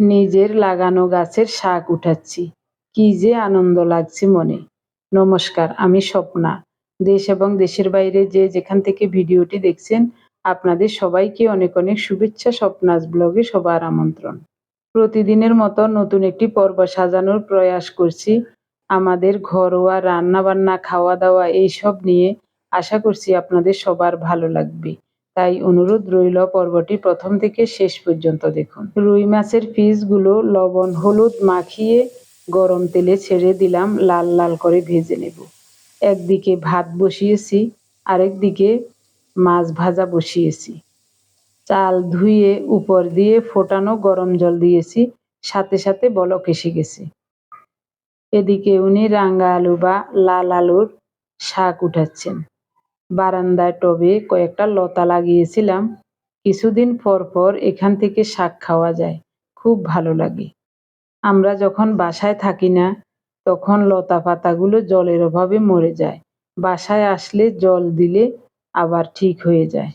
নিজের লাগানো গাছের শাক উঠাচ্ছি। কি যে আনন্দ লাগছে মনে। নমস্কার, আমি স্বপ্না। দেশ এবং দেশের বাইরে যে যেখান থেকে ভিডিওটি দেখছেন, আপনাদের সবাইকে অনেক অনেক শুভেচ্ছা স্বপ্নাস ব্লগে সবার আমন্ত্রণ। প্রতিদিনের মতো নতুন একটি পর্ব সাজানোর প্রয়াস করছি। আমাদের ঘরোয়া রান্না বান্না খাওয়া দাওয়া এইসব নিয়ে আশা করছি আপনাদের সবার ভালো লাগবে। তাই অনুরোধ রইল পর্বটি প্রথম থেকে শেষ পর্যন্ত দেখুন। রুই মাছের পিসগুলো লবণ, হলুদ মাখিয়ে গরম তেলে ছেড়ে দিলাম, লাল লাল করে ভেজে নেব। একদিকে ভাত বসিয়েছি আরেক দিকে মাছ ভাজা বসিয়েছি। চাল ধুয়ে উপর দিয়ে ফোটানো গরম জল দিয়েছি, সাথে সাথে বলক এসে গেছে। এদিকে উনি রাঙ্গা আলু বা লাল আলুর শাক উঠাচ্ছেন। বারান্দায় টবে কয়েকটা লতা লাগিয়েছিলাম। কিছুদিন পর পর এখান থেকে শাক খাওয়া যায়। খুব ভালো লাগে। আমরা যখন বাসায় থাকি না, তখন লতা পাতাগুলো জলের অভাবে মরে যায়। বাসায় আসলে জল দিলে আবার ঠিক হয়ে যায়।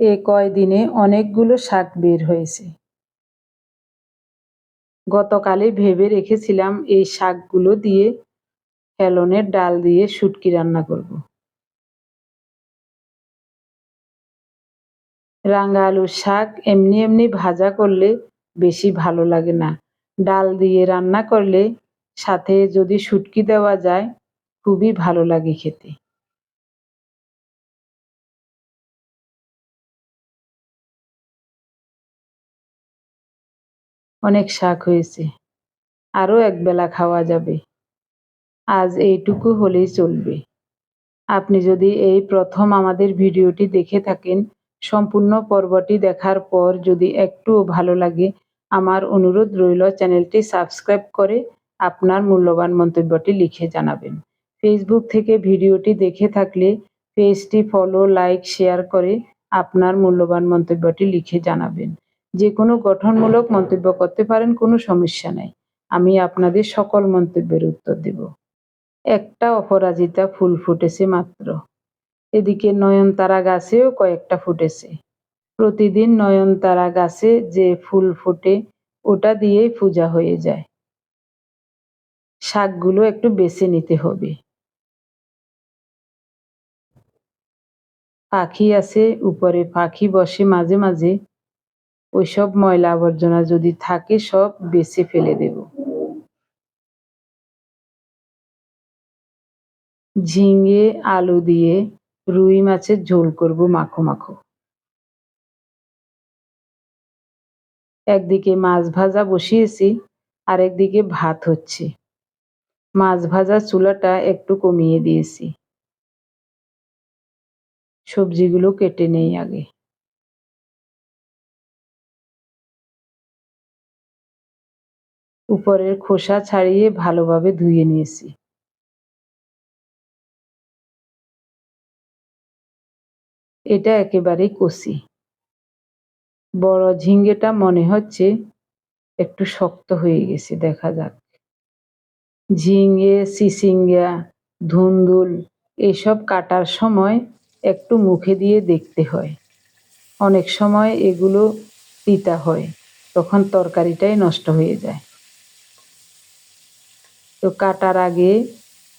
এ কয়দিনে অনেকগুলো শাক বের হয়েছে। গতকালে ভেবে রেখেছিলাম এই শাকগুলো দিয়ে হেলনের ডাল দিয়ে শুটকি রান্না করব। রাঙা আলুর শাক এমনি এমনি ভাজা করলে বেশি ভালো লাগে না। ডাল দিয়ে রান্না করলে সাথে যদি শুটকি দেওয়া যায়, খুবই ভালো লাগে খেতে। অনেক শাক হয়েছে, আরও একবেলা খাওয়া যাবে। আজ এইটুকু হলেই চলবে। আপনি যদি এই প্রথম আমাদের ভিডিওটি দেখে থাকেন সম্পূর্ণ পর্বটি দেখার পর যদি একটুও ভালো লাগে, আমার অনুরোধ রইল চ্যানেলটি সাবস্ক্রাইব করে আপনার মূল্যবান মন্তব্যটি লিখে জানাবেন। ফেসবুক থেকে ভিডিওটি দেখে থাকলে পেজটি ফলো লাইক শেয়ার করে আপনার মূল্যবান মন্তব্যটি লিখে জানাবেন। যে কোনো গঠনমূলক মন্তব্য করতে পারেন, কোনো সমস্যা নাই। আমি আপনাদের সকল মন্তব্যের উত্তর দেব। একটা অপরাজিতা ফুল ফুটেছে মাত্র। এদিকে নয়নতারা গাছেও কয়েকটা ফুটেছে। প্রতিদিন নয়নতারা গাছে যে ফুল ফোটে, ওটা দিয়েই পূজা হয়ে যায়। শাকগুলো একটু বেছে নিতে হবে। পাখি আছে, উপরে পাখি বসে মাঝে মাঝে। ওইসব ময়লা আবর্জনা যদি থাকে, সব বেছে ফেলে দেব। ঝিঙে, আলু দিয়ে রুই মাছের ঝোল করব মাখো মাখো। একদিকে মাছ ভাজা বসিয়েছি আর একদিকে ভাত হচ্ছে। মাছ ভাজা চুলাটা একটু কমিয়ে দিয়েছি। সবজিগুলো কেটে নেই আগে। উপরের খোসা ছাড়িয়ে ভালোভাবে ধুয়ে নিয়েছি। এটা একেবারেই কষি। বড় ঝিঙ্গেটা মনে হচ্ছে একটু শক্ত হয়ে গেছে, দেখা যাক। ঝিঙ্গে, সিসিঙ্গা, ধুন্দুল এসব কাটার সময় একটু মুখে দিয়ে দেখতে হয়। অনেক সময় এগুলো তিতা হয়, তখন তরকারিটাই নষ্ট হয়ে যায়। তো কাটার আগে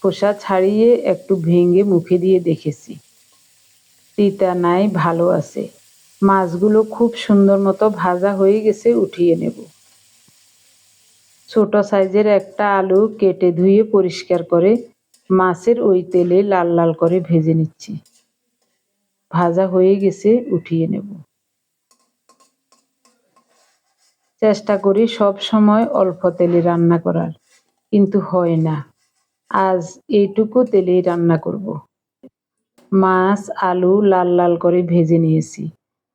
খোসা ছাড়িয়ে একটু ভেঙে মুখে দিয়ে দেখেছি। তিতা নাই, ভালো আছে। মাছগুলো খুব সুন্দর মতো ভাজা হয়ে গেছে, উঠিয়ে নেব। ছোট সাইজের একটা আলু কেটে ধুয়ে পরিষ্কার করে মাছের ওই তেলে লাল লাল করে ভেজে নিচ্ছি। ভাজা হয়ে গেছে, উঠিয়ে নেব। চেষ্টা করি সব সময় অল্প তেলে রান্না করার, কিন্তু হয় না। আজ এইটুকু তেলেই রান্না করব। মাছ, আলু লাল লাল করে ভেজে নিয়েছি।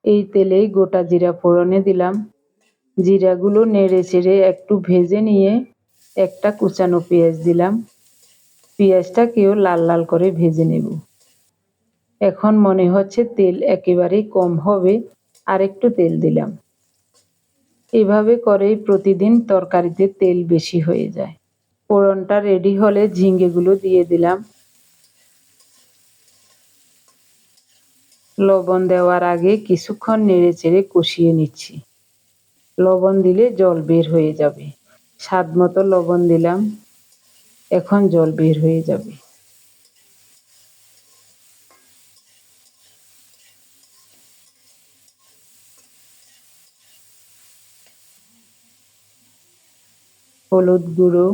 এই তেলেই গোটা জিরা ফোড়নে দিলাম। জিরাগুলো নেড়ে চেড়ে একটু ভেজে নিয়ে একটা কুচানো পেঁয়াজ দিলাম। পেঁয়াজটাকেও লাল লাল করে ভেজে নেব। এখন মনে হচ্ছে তেল একেবারেই কম হবে আর একটু তেল দিলাম। এভাবে করেই প্রতিদিন তরকারিতে তেল বেশি হয়ে যায়। ফোড়নটা রেডি হলে ঝিঙ্গেগুলো দিয়ে দিলাম। লবণ দেওয়ার আগে কিছুক্ষণ নেড়ে চেড়ে কষিয়ে নিচ্ছি। লবণ দিলে জল বের হয়ে যাবে। স্বাদ মতো লবণ দিলাম। এখন জল বের হয়ে যাবে। হলুদ গুঁড়ো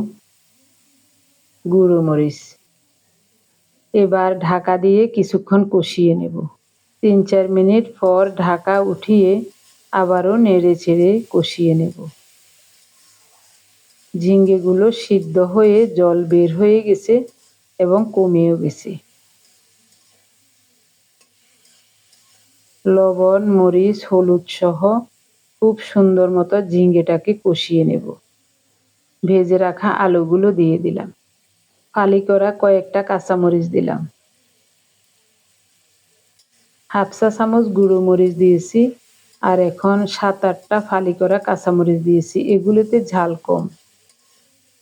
গুঁড়ো মরিচ। এবার ঢাকা দিয়ে কিছুক্ষণ কষিয়ে নেব। তিন চার মিনিট পর ঢাকা উঠিয়ে আবারও নেড়ে চেড়ে কষিয়ে নেব। ঝিঙ্গেগুলো সিদ্ধ হয়ে জল বের হয়ে গেছে এবং কমেও গেছে। লবণ, মরিচ, হলুদ সহ খুব সুন্দর মতো ঝিঙ্গেটাকে কষিয়ে নেব। ভেজে রাখা আলুগুলো দিয়ে দিলাম। ফালি করা কয়েকটা কাঁচামরিচ দিলাম। হাফসা চামচ গুঁড়ো মরিচ দিয়েছি আর এখন সাত আটটা ফালি করা কাঁচামরিচ দিয়েছি। এগুলোতে ঝাল কম।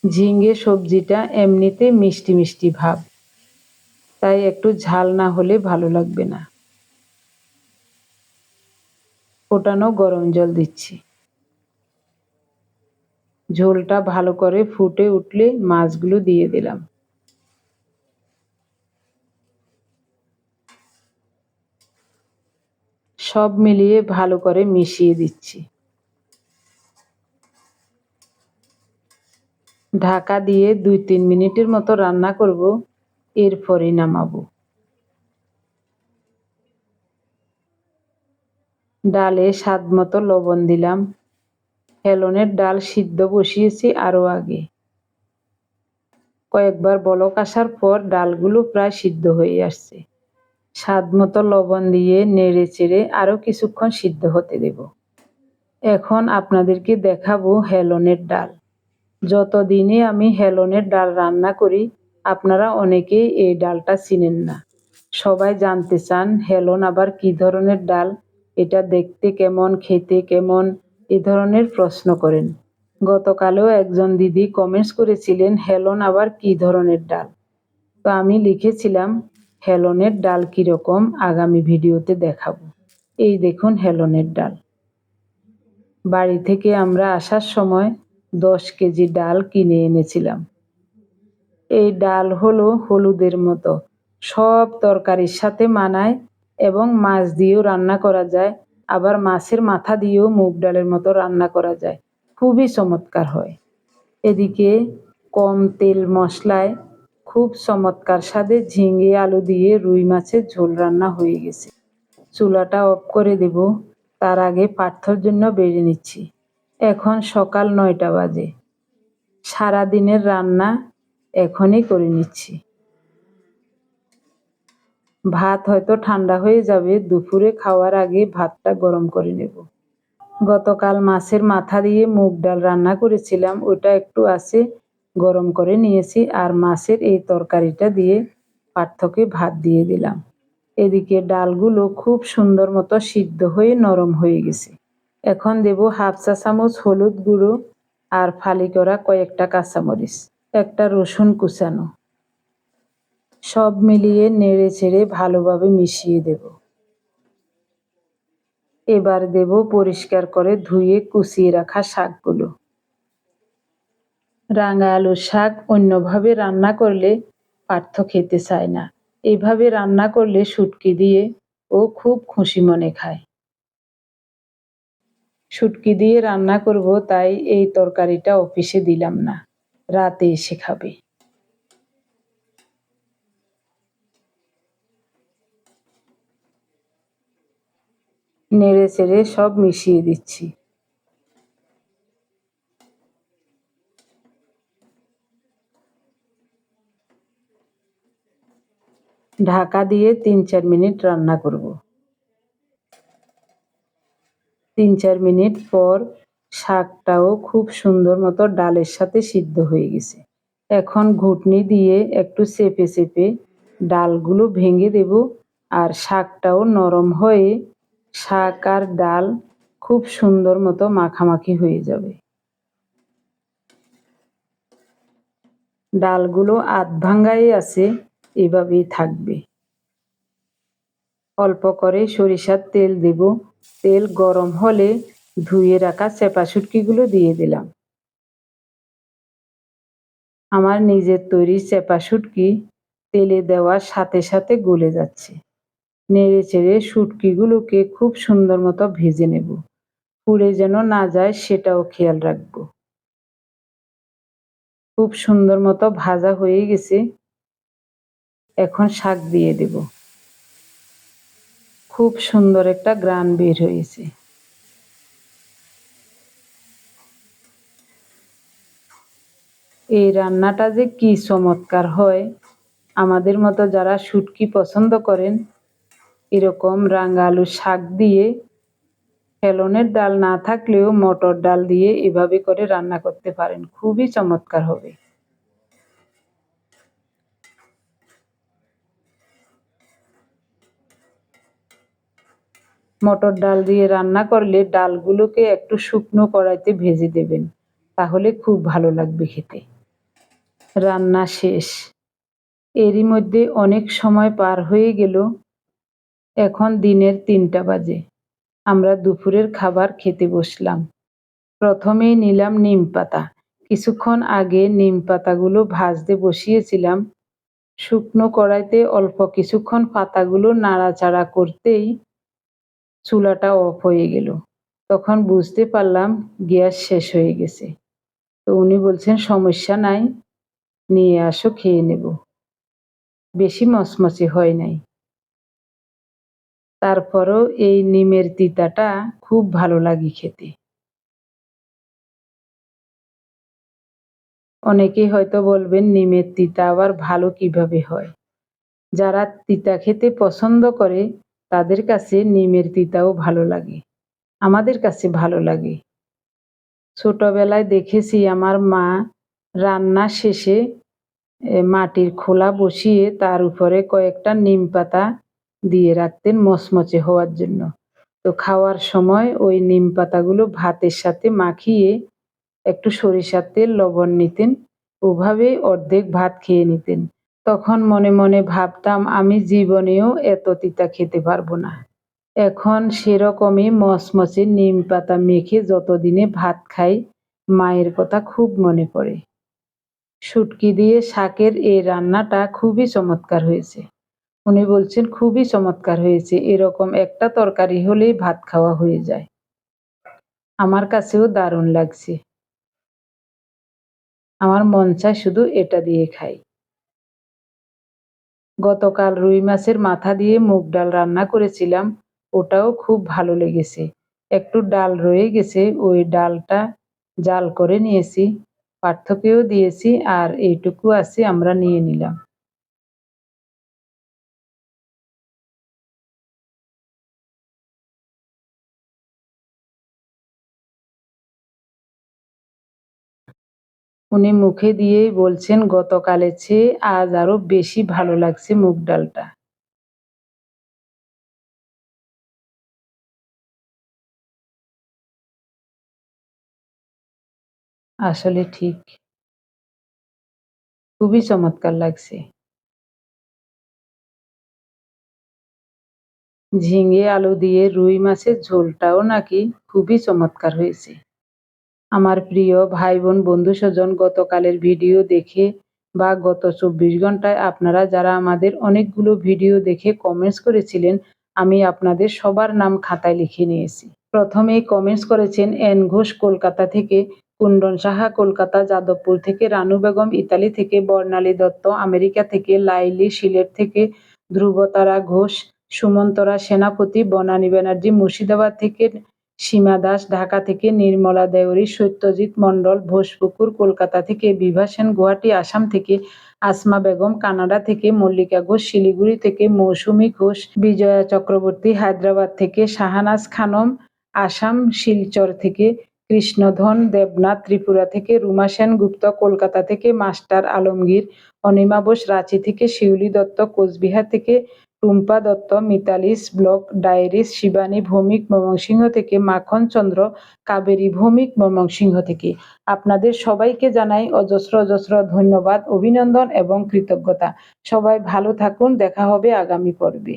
ঝিঙ্গে সবজিটা এমনিতে মিষ্টি মিষ্টি ভাব। তাই একটু ঝাল না হলে ভালো লাগবে না। ফোটানো গরম জল দিচ্ছি। ঝোলটা ভালো করে ফুটে উঠলে মাছগুলো দিয়ে দিলাম। সব মিলিয়ে ভালো করে মিশিয়ে দিচ্ছি। ঢাকা দিয়ে দুই তিন মিনিটের মতো রান্না করব এরপরে নামাবো। ডালে স্বাদ মতো লবণ দিলাম। হেলনের ডাল সিদ্ধ বসিয়েছি আরও আগে। কয়েকবার বলক আসার পর ডালগুলো প্রায় সিদ্ধ হয়ে আসছে। স্বাদ মতো লবণ দিয়ে নেড়ে চেড়ে আরও কিছুক্ষণ সিদ্ধ হতে দেব। এখন আপনাদেরকে দেখাবো হেলনের ডাল। যতদিনে আমি হেলনের ডাল রান্না করি, আপনারা অনেকেই এই ডালটা চিনেন না। সবাই জানতে চান হেলন আবার কি ধরনের ডাল, এটা দেখতে কেমন, খেতে কেমন, এ ধরনের প্রশ্ন করেন। গতকালেও একজন দিদি কমেন্টস করেছিলেন হেলন আবার কি ধরনের ডাল। তো আমি লিখেছিলাম হেলনের ডাল কীরকম আগামী ভিডিওতে দেখাবো। এই দেখুন হেলনের ডাল। বাড়ি থেকে আমরা আসার সময় দশ কেজি ডাল কিনে এনেছিলাম। এই ডাল হলো হলুদের মতো। সব তরকারির সাথে মানায় এবং মাছ দিয়েও রান্না করা যায়, আবার মাছের মাথা দিয়েও মুগ ডালের মতো রান্না করা যায়। খুবই চমৎকার হয়। এদিকে কম তেল মশলায় খুব চমৎকার স্বাদে ঝিঙে আলু দিয়ে রুই মাছের ঝোল রান্না হয়ে গেছে। চুলাটা অফ করে দেব। তার আগে পার্থর জন্য বেড়ে নিচ্ছি। এখন সকাল নয়টা বাজে। সারা দিনের রান্না এখনই করে নিচ্ছি। ভাত হয়তো ঠান্ডা হয়ে যাবে। দুপুরে খাওয়ার আগে ভাতটা গরম করে নেব। গতকাল মাছের মাথা দিয়ে মুগ ডাল রান্না করেছিলাম। ওটা একটু আছে। গরম করে নিয়েছি আর মাছের এই তরকারিটা দিয়ে পার্থকে ভাত দিয়ে দিলাম। এদিকে ডালগুলো খুব সুন্দর মতো সিদ্ধ হয়ে নরম হয়ে গেছে। এখন দেব হাফ চা চামচ হলুদ গুঁড়ো আর ফালি করা কয়েকটা কাঁচামরিচ, একটা রসুন কুচানো। সব মিলিয়ে নেড়ে চেড়ে ভালোভাবে মিশিয়ে দেব। এবার দেব পরিষ্কার করে ধুয়ে কুচিয়ে রাখা শাকগুলো। রাঙা আলুর শাক অন্যভাবে রান্না করলে পার্থ খেতে চায় না। এইভাবে রান্না করলে শুটকি দিয়ে ও খুব খুশি মনে খায়। শুটকি দিয়ে রান্না করব তাই এই তরকারিটা অফিসে দিলাম না, রাতে এসে খাবে। নেড়ে চেড়ে সব মিশিয়ে দিচ্ছি। ঢাকা দিয়ে তিন চার মিনিট রান্না করব। তিন চার মিনিট পর শাকটাও খুব সুন্দর মতো ডালের সাথে সিদ্ধ হয়ে গেছে। এখন ঘুটনি দিয়ে একটু চেপে চেপে ডালগুলো ভেঙে দেব আর শাকটাও নরম হয়ে শাক আর ডাল খুব সুন্দর মতো মাখামাখি হয়ে যাবে। ডালগুলো আধ ভাঙ্গাই আছে। এভাবেই থাকবে। অল্প করে সরিষার তেল দেব। তেল গরম হলে ধুয়ে রাখা চেপা শুটকিগুলো দিয়ে দিলাম। আমার নিজের তৈরি চেপা শুটকি তেলে দেওয়ার সাথে সাথে গলে যাচ্ছে। নেড়ে চেড়ে শুটকিগুলোকে খুব সুন্দর মতো ভেজে নেব। পুড়ে যেন না যায় সেটাও খেয়াল রাখব। খুব সুন্দর মতো ভাজা হয়ে গেছে। এখন শাক দিয়ে দেব। খুব সুন্দর একটা গ্রান বের হয়েছে। এই রান্নাটা যে কি চমৎকার হয়। আমাদের মতো যারা শুটকি পছন্দ করেন, এরকম রাঙা আলু শাক দিয়ে, ফেলনের ডাল না থাকলেও মটর ডাল দিয়ে এভাবে করে রান্না করতে পারেন। খুবই চমৎকার হবে। মটর ডাল দিয়ে রান্না করলে ডালগুলোকে একটু শুকনো কড়াইতে ভেজে দেবেন, তাহলে খুব ভালো লাগবে খেতে। রান্না শেষ। এরই মধ্যে অনেক সময় পার হয়ে গেল। এখন দিনের তিনটা বাজে। আমরা দুপুরের খাবার খেতে বসলাম। প্রথমেই নিলাম নিম পাতা। কিছুক্ষণ আগে নিম পাতাগুলো ভাজতে বসিয়েছিলাম। শুকনো কড়াইতে অল্প কিছুক্ষণ পাতাগুলো নাড়াচাড়া করতেই চুলাটা অফ হয়ে গেল। তখন বুঝতে পারলাম গ্যাস শেষ হয়ে গেছে। তো উনি বলছেন, সমস্যা নাই, নিয়ে আসো, খেয়ে নেব। বেশি মচমচে হয় নাই। তারপরও এই নিমের তিতাটা খুব ভালো লাগে খেতে। অনেকেই হয়তো বলবেন, নিমের তিতা আবার ভালো কীভাবে হয়? যারা তিতা খেতে পছন্দ করে তাদের কাছে নিমের তিতাও ভালো লাগে, আমাদের কাছে ভালো লাগে। ছোটবেলায় দেখেছি আমার মা রান্না শেষে মাটির খোলা বসিয়ে তার উপরে কয়েকটা নিম পাতা দিয়ে রাখতেন মচমচে হওয়ার জন্য। তো খাওয়ার সময় ওই নিম পাতাগুলো ভাতের সাথে মাখিয়ে একটু সরিষার তেল, লবণ নিতেন। ওভাবেই অর্ধেক ভাত খেয়ে নিতেন। তখন মনে মনে ভাবতাম, আমি জীবনেও এত তিতা খেতে পারব না। এখন সেরকমই মচমচে নিম পাতা মেখে যতদিনে ভাত খাই, মায়ের কথা খুব মনে পড়ে। শুটকি দিয়ে শাকের এই রান্নাটা খুবই চমৎকার হয়েছে। উনি বলছেন, খুবই চমৎকার হয়েছে। এরকম একটা তরকারি হলেই ভাত খাওয়া হয়ে যায়। আমার কাছেও দারুণ লাগছে। আমার মন চায় শুধু এটা দিয়ে খাই। গতকাল রুই মাছের মাথা দিয়ে মুগ ডাল রান্না করেছিলাম, ওটাও খুব ভালো লেগেছে। একটু ডাল রয়ে গেছে, ওই ডালটা জাল করে নিয়েছি পার্থকেও দিয়েছি আর এইটুকু আছে আমরা নিয়ে নিলাম। উনি মুখে দিয়েই বলছেন, গতকালের চেয়ে আজ আরও বেশি ভালো লাগছে মুগ ডালটা। আসলে ঠিক। খুবই চমৎকার লাগছে। ঝিঙে আলু দিয়ে রুই মাছের ঝোলটাও নাকি খুবই চমৎকার হয়েছে। আমার প্রিয় ভাই বোন বন্ধু স্বজন, গতকালের ভিডিও দেখে বা গত চব্বিশ ঘন্টায় আপনারা যারা আমাদের অনেকগুলো ভিডিও দেখে কমেন্টস করেছিলেন, আমি আপনাদের সবার নাম খাতায় লিখে নিয়েছি। প্রথমেই কমেন্টস করেছেন এন ঘোষ কলকাতা থেকে, কুণ্ডন সাহা কলকাতা, যাদবপুর থেকে, রানু বেগম ইতালি থেকে, বর্ণালী দত্ত আমেরিকা থেকে, লাইলি সিলেট থেকে, ধ্রুবতারা ঘোষ, সুমন্তরা সেনাপতি, বনানী ব্যানার্জি মুর্শিদাবাদ থেকে সীমা দাস, ঢাকা থেকে নির্মলা দেওরি সত্যজিৎ মণ্ডল, ভোজপুকুর, কলকাতা থেকে বিভা সেন, গুয়াহাটি, আসাম থেকে আসমা বেগম, কানাডা থেকে মল্লিকা ঘোষ, শিলিগুড়ি থেকে মৌসুমী ঘোষ, বিজয়া চক্রবর্তী, হায়দ্রাবাদ থেকে শাহানাজ খানম, আসাম, শিলচর থেকে কৃষ্ণধন দেবনাথ, ত্রিপুরা থেকে রুমা সেনগুপ্ত কলকাতা থেকে মাস্টার আলমগীর, অনিমা বোস, রাঁচি থেকে শিউলি দত্ত, কোচবিহার থেকে টুম্পা দত্ত, মিতালিস, ব্লক, ডায়েরিস, শিবানী, ভৌমিক, ময়মনসিংহ থেকে মাখন চন্দ্র, কাবেরী, ভৌমিক, ময়মনসিংহ থেকে। আপনাদের সবাইকে জানাই অজস্র অজস্র ধন্যবাদ, অভিনন্দন এবং কৃতজ্ঞতা। সবাই ভালো থাকুন, দেখা হবে আগামী পর্বে।